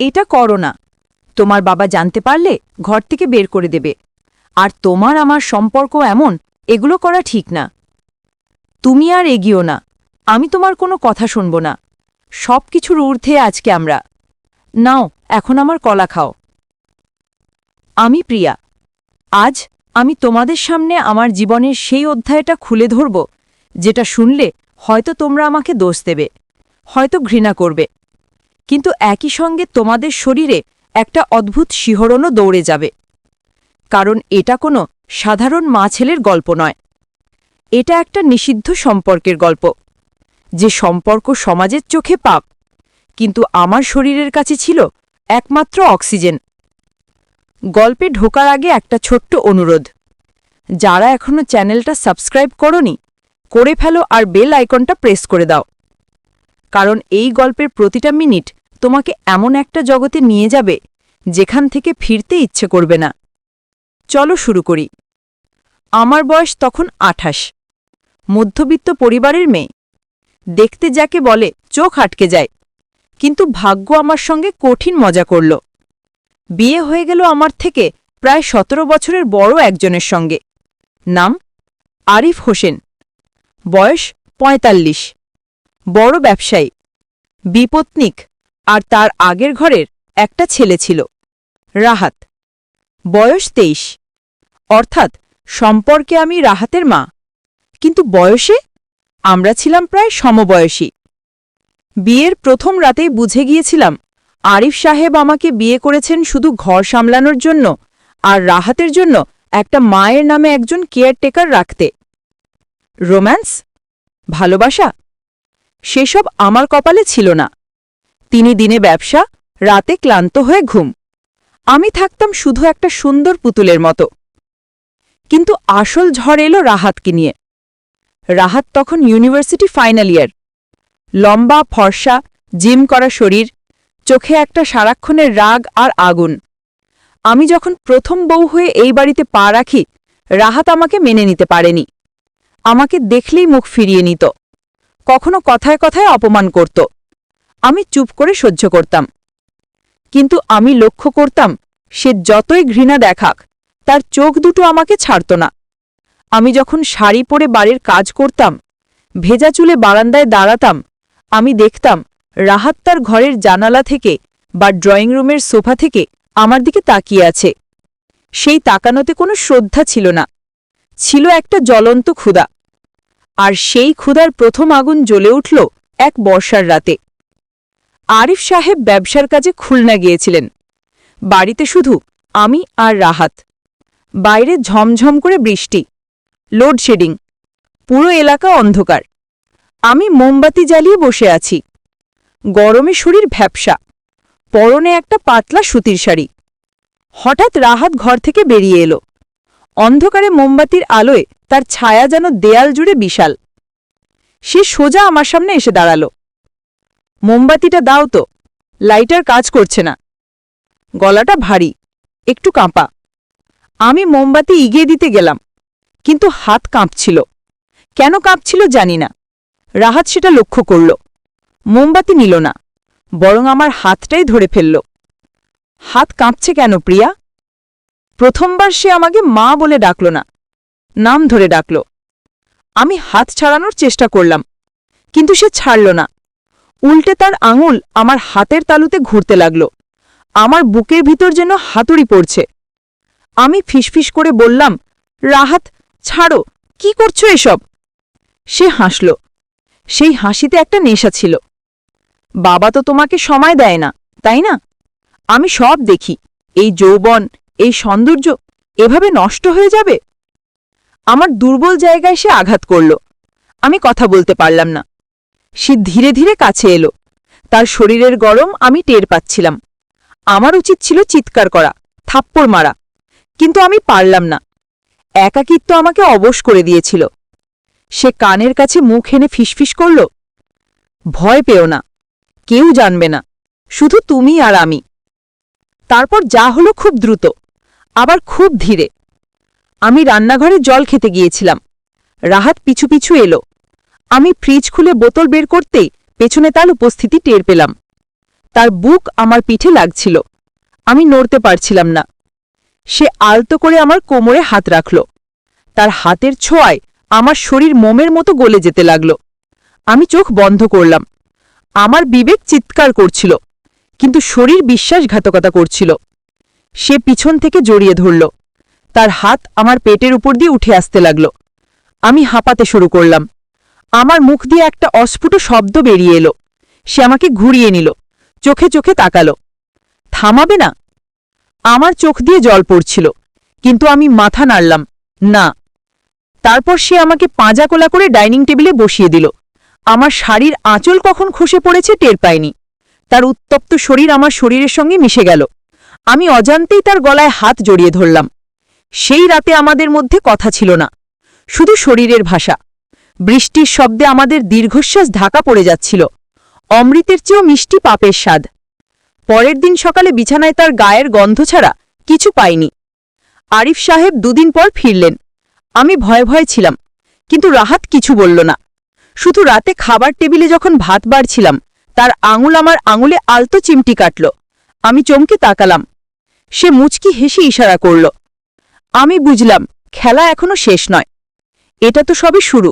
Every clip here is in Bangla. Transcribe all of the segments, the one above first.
এটা করো না। তোমার বাবা জানতে পারলে ঘর থেকে বের করে দেবে। আর তোমার আমার সম্পর্ক এমন, এগুলো করা ঠিক না। তুমি আর এগিও না। আমি তোমার কোনো কথা শুনব না। সব কিছুর ঊর্ধ্বে আজকে আমরা। নাও, এখন আমার কলা খাও। আমি প্রিয়া। আজ আমি তোমাদের সামনে আমার জীবনের সেই অধ্যায়টা খুলে ধরব, যেটা শুনলে হয়তো তোমরা আমাকে দোষ দেবে, হয়তো ঘৃণা করবে। কিন্তু একই সঙ্গে তোমাদের শরীরে একটা অদ্ভুত শিহরণও দৌড়ে যাবে। কারণ এটা কোনো সাধারণ মা ছেলের গল্প নয়। এটা একটা নিষিদ্ধ সম্পর্কের গল্প। যে সম্পর্ক সমাজের চোখে পাপ, কিন্তু আমার শরীরের কাছে ছিল একমাত্র অক্সিজেন। গল্পে ঢোকার আগে একটা ছোট্ট অনুরোধ। যারা এখনও চ্যানেলটা সাবস্ক্রাইব করনি, করে ফেলো আর বেল আইকনটা প্রেস করে দাও। কারণ এই গল্পের প্রতিটা মিনিট তোমাকে এমন একটা জগতে নিয়ে যাবে যেখান থেকে ফিরতে ইচ্ছে করবে না। চলো শুরু করি। আমার বয়স তখন আঠাশ। মধ্যবিত্ত পরিবারের মেয়ে। দেখতে যাকে বলে চোখ আটকে যায়, কিন্তু ভাগ্য আমার সঙ্গে কঠিন মজা করল। বিয়ে হয়ে গেল আমার থেকে প্রায় সতেরো বছরের বড় একজনের সঙ্গে। নাম আরিফ হোসেন। বয়স পঁয়তাল্লিশ। বড় ব্যবসায়ী। বিপত্নিক। আর তার আগের ঘরের একটা ছেলে ছিল। রাহাত। বয়স তেইশ। অর্থাৎ সম্পর্কে আমি রাহাতের মা। কিন্তু বয়সে আমরা ছিলাম প্রায় সমবয়সী। বিয়ের প্রথম রাতেই বুঝে গিয়েছিলাম, আরিফ সাহেব আমাকে বিয়ে করেছেন শুধু ঘর সামলানোর জন্য আর রাহাতের জন্য একটা মায়ের নামে একজন কেয়ারটেকার রাখতে। রোম্যান্স? ভালোবাসা? সেসব আমার কপালে ছিল না। তিনি দিনে ব্যবসা, রাতে ক্লান্ত হয়ে ঘুম। আমি থাকতাম শুধু একটা সুন্দর পুতুলের মতো। কিন্তু আসল ঝড় এলো রাহাতকে নিয়ে। রাহাত তখন ইউনিভার্সিটি ফাইনাল ইয়ার। লম্বা, ফর্সা, জিম করা শরীর, চোখে একটা সারাক্ষণের রাগ আর আগুন। আমি যখন প্রথম বউ হয়ে এই বাড়িতে পা রাখি, রাহাত আমাকে মেনে নিতে পারেনি। আমাকে দেখলেই মুখ ফিরিয়ে নিত। কখনো কথায় কথায় অপমান করত। আমি চুপ করে সহ্য করতাম। কিন্তু আমি লক্ষ্য করতাম, সে যতই ঘৃণা দেখাক, তার চোখ দুটো আমাকে ছাড়ত না। আমি যখন শাড়ি পরে বাড়ির কাজ করতাম, ভেজা চুলে বারান্দায় দাঁড়াতাম, আমি দেখতাম, রাহাত তার ঘরের জানালা থেকে বা ড্রয়িং রুমের সোফা থেকে আমার দিকে তাকিয়ে আছে। সেই তাকানোতে কোনো শ্রদ্ধা ছিল না। ছিল একটা জ্বলন্ত ক্ষুধা। আর সেই ক্ষুধার প্রথম আগুন জ্বলে উঠল এক বর্ষার রাতে। আরিফ সাহেব ব্যবসার কাজে খুলনা গিয়েছিলেন। বাড়িতে শুধু আমি আর রাহাত। বাইরে ঝমঝম করে বৃষ্টি, লোডশেডিং, পুরো এলাকা অন্ধকার। আমি মোমবাতি জ্বালিয়ে বসে আছি। গরমে শরীর ভ্যাপসা, পরনে একটা পাতলা সুতির শাড়ি। হঠাৎ রাহাত ঘর থেকে বেরিয়ে এলো। অন্ধকারে মোমবাতির আলোয় তার ছায়া যেন দেয়াল জুড়ে বিশাল। সে সোজা আমার সামনে এসে দাঁড়াল। মোমবাতিটা দাও তো। লাইটার কাজ করছে না। গলাটা ভারী, একটু কাঁপা। আমি মোমবাতি ইগিয়ে দিতে গেলাম, কিন্তু হাত কাঁপছিল। কেন কাঁপছিল জানি না। রাহাত সেটা লক্ষ্য করল। মোমবাতি নিল না, বরং আমার হাতটাই ধরে ফেলল। হাত কাঁপছে কেন প্রিয়া? প্রথমবার সে আমাকে মা বলে ডাকল না, নাম ধরে ডাকল। আমি হাত ছাড়ানোর চেষ্টা করলাম, কিন্তু সে ছাড়ল না। উল্টে তার আঙুল আমার হাতের তালুতে ঘুরতে লাগল। আমার বুকের ভিতর যেন হাতুড়ি পড়ছে। আমি ফিসফিস করে বললাম, রাহাত, ছাড়ো, কি করছ এসব? সে হাসল। সেই হাসিতে একটা নেশা ছিল। বাবা তো তোমাকে সময় দেয় না, তাই না? আমি সব দেখি। এই যৌবন, এই সৌন্দর্য, এভাবে নষ্ট হয়ে যাবে? আমার দুর্বল জায়গায় সে আঘাত করল। আমি কথা বলতে পারলাম না। সে ধীরে ধীরে কাছে এলো। তার শরীরের গরম আমি টের পাচ্ছিলাম। আমার উচিত ছিল চিৎকার করা, থাপ্পড় মারা, কিন্তু আমি পারলাম না। একাকিত্ব আমাকে অবশ করে দিয়েছিল। সে কানের কাছে মুখ এনে ফিসফিস করল, ভয় পেও না, কেউ জানবে না, শুধু তুমি আর আমি। তারপর যা হলো খুব দ্রুত, আবার খুব ধীরে। আমি রান্নাঘরে জল খেতে গিয়েছিলাম। রাহাত পিছু পিছু এলো। আমি ফ্রিজ খুলে বোতল বের করতেই পেছনে তার উপস্থিতি টের পেলাম। তার বুক আমার পিঠে লাগছিল। আমি নড়তে পারছিলাম না। সে আলতো করে আমার কোমরে হাত রাখল। তার হাতের ছোঁয়ায় আমার শরীর মোমের মতো গলে যেতে লাগল। আমি চোখ বন্ধ করলাম। আমার বিবেক চিৎকার করছিল, কিন্তু শরীর বিশ্বাসঘাতকতা করছিল। সে পিছন থেকে জড়িয়ে ধরল। তার হাত আমার পেটের উপর দিয়ে উঠে আসতে লাগল। আমি হাঁপাতে শুরু করলাম। আমার মুখ দিয়ে একটা অস্ফুট শব্দ বেরিয়ে এলো। সে আমাকে ঘুরিয়ে নিল, চোখে চোখে তাকালো। থামাবে না? আমার চোখ দিয়ে জল পড়ছিল, কিন্তু আমি মাথা নাড়লাম, না। তারপর সে আমাকে পাঁজা কোলা করে ডাইনিং টেবিলে বসিয়ে দিল। আমার শাড়ির আঁচল কখন খসে পড়েছে টের পাইনি। তার উত্তপ্ত শরীর আমার শরীরের সঙ্গে মিশে গেল। আমি অজান্তেই তার গলায় হাত জড়িয়ে ধরলাম। সেই রাতে আমাদের মধ্যে কথা ছিল না, শুধু শরীরের ভাষা। বৃষ্টির শব্দে আমাদের দীর্ঘশ্বাস ঢাকা পড়ে যাচ্ছিল। অমৃতের চেয়েও মিষ্টি পাপের স্বাদ। পরের দিন সকালে বিছানায় তার গায়ের গন্ধ ছাড়া কিছু পাইনি। আরিফ সাহেব দুদিন পর ফিরলেন। আমি ভয়ে ভয়ে ছিলাম, কিন্তু রাহাত কিছু বলল না। শুধু রাতে খাবার টেবিলে যখন ভাত বাড়ছিলাম, তার আঙুল আমার আঙুলে আলতো চিমটি কাটল। আমি চমকে তাকালাম। সে মুচকি হেসে ইশারা করল, আমি বুঝলাম, খেলা এখনও শেষ নয়। এটা তো সবে শুরু।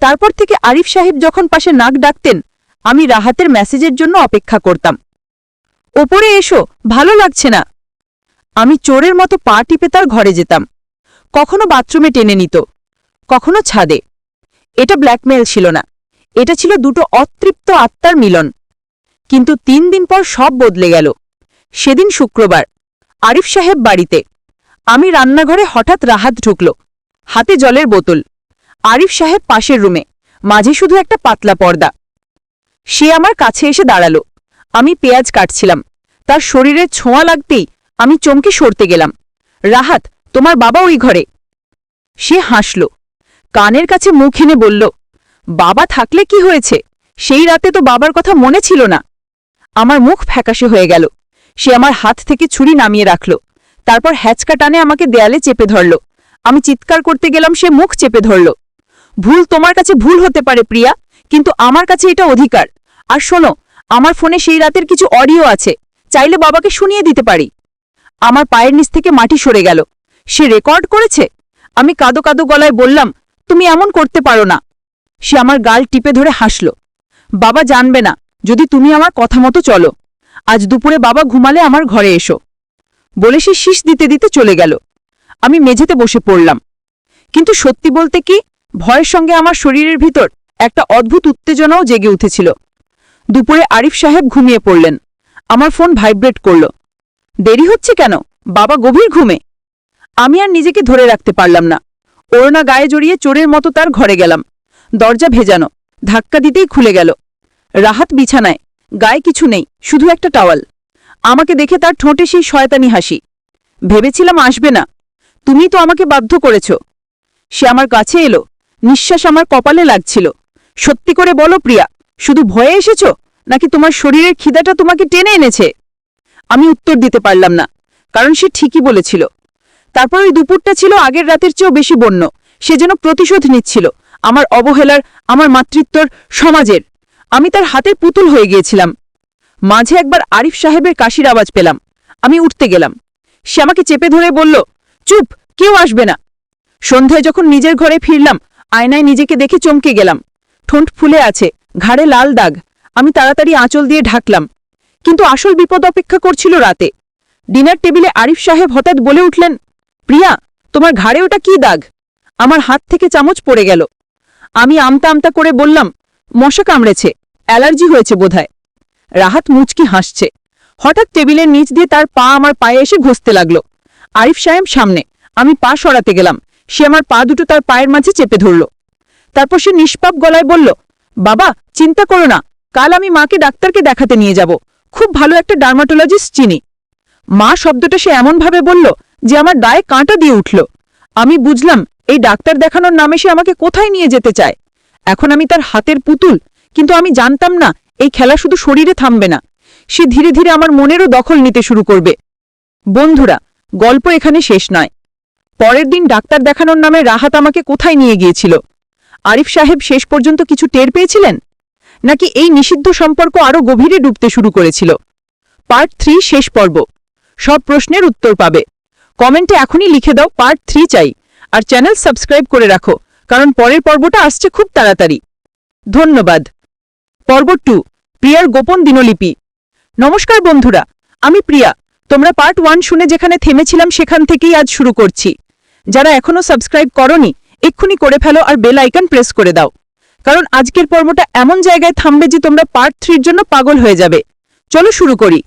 তারপর থেকে আরিফ সাহেব যখন পাশে নাক ডাকতেন, আমি রাহাতের মেসেজের জন্য অপেক্ষা করতাম। ওপরে এসো, ভালো লাগছে না। আমি চোরের মতো পা টিপে তার ঘরে যেতাম। কখনো বাথরুমে টেনে নিত, কখনো ছাদে। এটা ব্ল্যাকমেল ছিল না। এটা ছিল দুটো অতৃপ্ত আত্মার মিলন। কিন্তু তিন দিন পর সব বদলে গেল। সেদিন শুক্রবার, আরিফ সাহেব বাড়িতে। আমি রান্নাঘরে হঠাৎ রাহাত ঢুকল, হাতে জলের বোতল। আরিফ সাহেব পাশের রুমে। মাঝে শুধু একটা পাতলা পর্দা। সে আমার কাছে এসে দাঁড়াল। আমি পেঁয়াজ কাটছিলাম। তার শরীরে ছোঁয়া লাগতেই আমি চমকে সরতে গেলাম। রাহাত, তোমার বাবা ওই ঘরে। সে হাসল। কানের কাছে মুখ এনে বলল, বাবা থাকলে কি হয়েছে? সেই রাতে তো বাবার কথা মনে ছিল না। আমার মুখ ফ্যাকাশে হয়ে গেল। সে আমার হাত থেকে ছুরি নামিয়ে রাখল। তারপর হ্যাচকা টানে আমাকে দেয়ালে চেপে ধরল। আমি চিৎকার করতে গেলাম, সে মুখ চেপে ধরল। ভুল তোমার কাছে ভুল হতে পারে, প্রিয়া, কিন্তু আমার কাছে এটা অধিকার। আর শোনো, আমার ফোনে সেই রাতের কিছু অডিও আছে, চাইলে বাবাকে শুনিয়ে দিতে পারি। আমার পায়ের নিচ থেকে মাটি সরে গেল। সে রেকর্ড করেছে? আমি কাদো কাদো গলায় বললাম, তুমি এমন করতে পারো না। সে আমার গাল টিপে ধরে হাসল। বাবা জানবে না, যদি তুমি আমার কথা মতো চলো। আজ দুপুরে বাবা ঘুমালে আমার ঘরে এসো। বলে সে শীষ দিতে দিতে চলে গেল। আমি মেঝেতে বসে পড়লাম। কিন্তু সত্যি বলতে কি ভয়ের সঙ্গে আমার শরীরের ভিতর একটা অদ্ভুত উত্তেজনাও জেগে উঠেছিল। দুপুরে আরিফ সাহেব ঘুমিয়ে পড়লেন। আমার ফোন ভাইব্রেট করল। দেরি হচ্ছে কেন? বাবা গভীর ঘুমে। আমি আর নিজেকে ধরে রাখতে পারলাম না। ওড়না গায়ে জড়িয়ে চোরের মতো তার ঘরে গেলাম। দরজা ভেজানো, ধাক্কা দিতেই খুলে গেল। রাহাত বিছানায়, গায়ে কিছু নেই, শুধু একটা টাওয়াল। আমাকে দেখে তার ঠোঁটে সেই শয়তানি হাসি। ভেবেছিলাম আসবে না। তুমি তো আমাকে বাধ্য করেছ। সে আমার কাছে এলো। নিঃশ্বাস আমার কপালে লাগছিল। সত্যি করে বলো প্রিয়া, শুধু ভয়ে এসেছ? নাকি তোমার শরীরের খিদাটা তোমাকে টেনে এনেছে? আমি উত্তর দিতে পারলাম না, কারণ সে ঠিকই বলেছিল। তারপর ওই দুপুরটা ছিল আগের রাতের চেয়েও বেশি বন্য। সে যেন প্রতিশোধ নিচ্ছিল, আমার অবহেলার, আমার মাতৃত্বর সমাজের। আমি তার হাতের পুতুল হয়ে গিয়েছিলাম। মাঝে একবার আরিফ সাহেবের কাশির আওয়াজ পেলাম। আমি উঠতে গেলাম। সে আমাকে চেপে ধরে বলল, চুপ, কেউ আসবে না। সন্ধ্যায় যখন নিজের ঘরে ফিরলাম আয়নায় নিজেকে দেখে চমকে গেলাম। ঠোঁট ফুলে আছে, ঘাড়ে লাল দাগ। আমি তাড়াতাড়ি আঁচল দিয়ে ঢাকলাম। কিন্তু আসল বিপদ অপেক্ষা করছিল রাতে। ডিনার টেবিলে আরিফ সাহেব হঠাৎ বলে উঠলেন, প্রিয়া, তোমার ঘাড়ে ওটা কি দাগ? আমার হাত থেকে চামচ পড়ে গেল। আমি আমতা আমতা করে বললাম, মশা কামড়েছে, অ্যালার্জি হয়েছে বোধহয়। রাহাত মুচকি হাসছে। হঠাৎ টেবিলের নিচ দিয়ে তার পা আমার পায়ে এসে ঘষতে লাগল। আরিফ সাহেব সামনে, আমি পা সরাতে গেলাম। সে আমার পা দুটো তার পায়ের মাঝে চেপে ধরল। তারপর সে নিষ্পাপ গলায় বলল, বাবা, চিন্তা করো না, কাল আমি মাকে ডাক্তারকে দেখাতে নিয়ে যাব। খুব ভালো একটা ডার্মাটোলজিস্ট চিনি। মা শব্দটা সে এমনভাবে বলল যে আমার দায়ে কাঁটা দিয়ে উঠল। আমি বুঝলাম, এই ডাক্তার দেখানোর নামে সে আমাকে কোথায় নিয়ে যেতে চায়। এখন আমি তার হাতের পুতুল, কিন্তু আমি জানতাম না, এই খেলা শুধু শরীরে থামবে না। সে ধীরে ধীরে আমার মনেরও দখল নিতে শুরু করবে। বন্ধুরা, গল্প এখানে শেষ নয়। পরের দিন ডাক্তার দেখানোর নামে রাহাত আমাকে কোথায় নিয়ে গিয়েছিল? আরিফ সাহেব শেষ পর্যন্ত কিছু টের পেয়েছিলেন? নাকি এই নিষিদ্ধ সম্পর্ক আরও গভীরে ডুবতে শুরু করেছিল? পার্ট থ্রি, শেষ পর্ব। সব প্রশ্নের উত্তর পাবে। কমেন্টে এখনই লিখে দাও পার্ট থ্রি চাই। আর চ্যানেল সাবস্ক্রাইব করে রাখো, কারণ পরের পর্বটা আসছে খুব তাড়াতাড়ি। ধন্যবাদ। পর্ব টু, প্রিয়ার গোপন দিনলিপি। নমস্কার বন্ধুরা, আমি প্রিয়া। তোমরা পার্ট ওয়ান শুনে যেখানে থেমেছিলাম সেখান থেকেই আজ শুরু করছি। যারা এখনও সাবস্ক্রাইব করনি, এক্ষুনি করে ফেলো আর বেল আইকন প্রেস করে দাও। কারণ আজকের পর্বটা এমন জায়গায় থামবে যে তোমরা পার্ট থ্রির জন্য পাগল হয়ে যাবে। চলো শুরু করি।